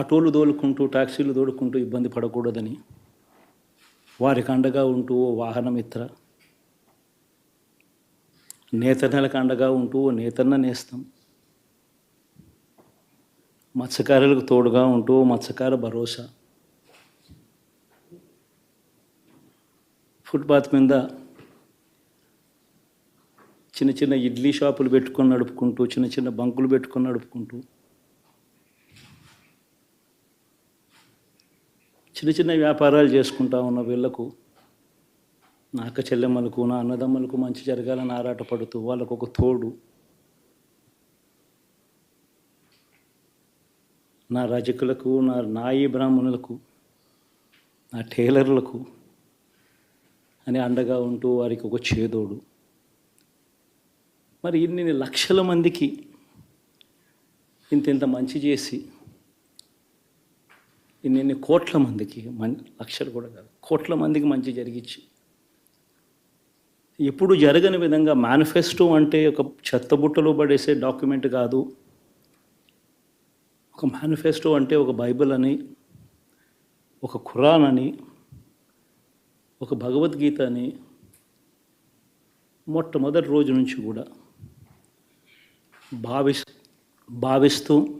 ఆటోలు దోలుకుంటూ టాక్సీలు దోడుకుంటూ ఇబ్బంది పడకూడదని వారికి అండగా ఉంటూ ఓ వాహనమిత్ర. నేతన్నలకు అండగా ఉంటూ ఓ నేతన్న నేస్తాం. మత్స్యకారులకు తోడుగా ఉంటూ ఓ మత్స్యకార భరోసా. ఫుట్పాత్ మీద చిన్న చిన్న ఇడ్లీ షాపులు పెట్టుకొని నడుపుకుంటూ చిన్న చిన్న బంకులు పెట్టుకొని నడుపుకుంటూ చిన్న చిన్న వ్యాపారాలు చేసుకుంటా ఉన్న వీళ్ళకు నా అక్క చెల్లెమ్మలకు నా అన్నదమ్మలకు మంచి జరగాలని ఆరాటపడుతూ వాళ్ళకు ఒక తోడు. నా రజకులకు నా నాయి బ్రాహ్మణులకు నా టైలర్లకు అని అండగా ఉంటూ వారికి ఒక చేదోడు. మరి ఇన్ని లక్షల మందికి ఇంత ఇంత మంచి చేసి ఇన్ని కోట్ల మందికి మన్ లక్షలు కూడా కాదు. కోట్ల మందికి మంచి జరిగించి ఎప్పుడు జరగని విధంగా మేనిఫెస్టో అంటే ఒక చెత్తబుట్టలో పడేసే డాక్యుమెంట్ కాదు. ఒక మేనిఫెస్టో అంటే ఒక బైబిల్ అని ఒక ఖురాన్ అని ఒక భగవద్గీత అని మొట్టమొదటి రోజు నుంచి కూడా భావిస్ భావిస్తూ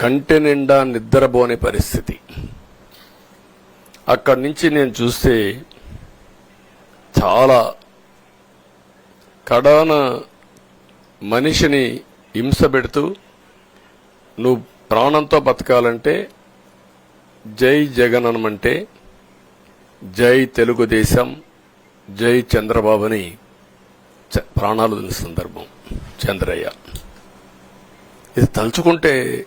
కంటి నిండా నిద్రపోని పరిస్థితి. అక్కడి నుంచి నేను చూస్తే చాలా కడాన మనిషిని హింస పెడుతూ నువ్వు ప్రాణంతో బతకాలంటే జై జగన్ అనమంటే జై తెలుగుదేశం జై చంద్రబాబుని చ- ప్రాణాలు సందర్భం చంద్రయ్య. ఇది తలుచుకుంటే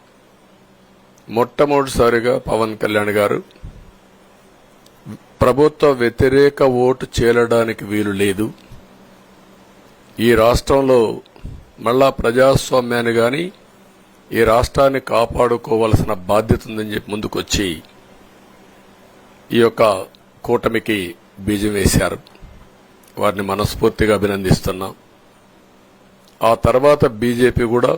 మొట్టమొదటిసారిగా పవన్ కళ్యాణ్ గారు ప్రభుత్వ వ్యతిరేక ఓటు చేరడానికి వీలు లేదు. ఈ రాష్ట్రంలో మళ్ళా ప్రజాస్వామ్యాన్ని గాని ఈ రాష్ట్రాన్ని కాపాడుకోవాల్సిన బాధ్యత ఉందని చెప్పి ముందుకొచ్చి ఈ యొక్క కూటమికి బీజం వేశారు. వారిని మనస్ఫూర్తిగా అభినందిస్తున్నాం. ఆ తర్వాత బీజేపీ కూడా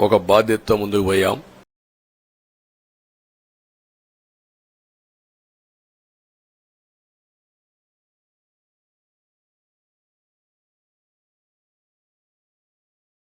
ఒక బాధ్యతతో ముందుకు పోయాం.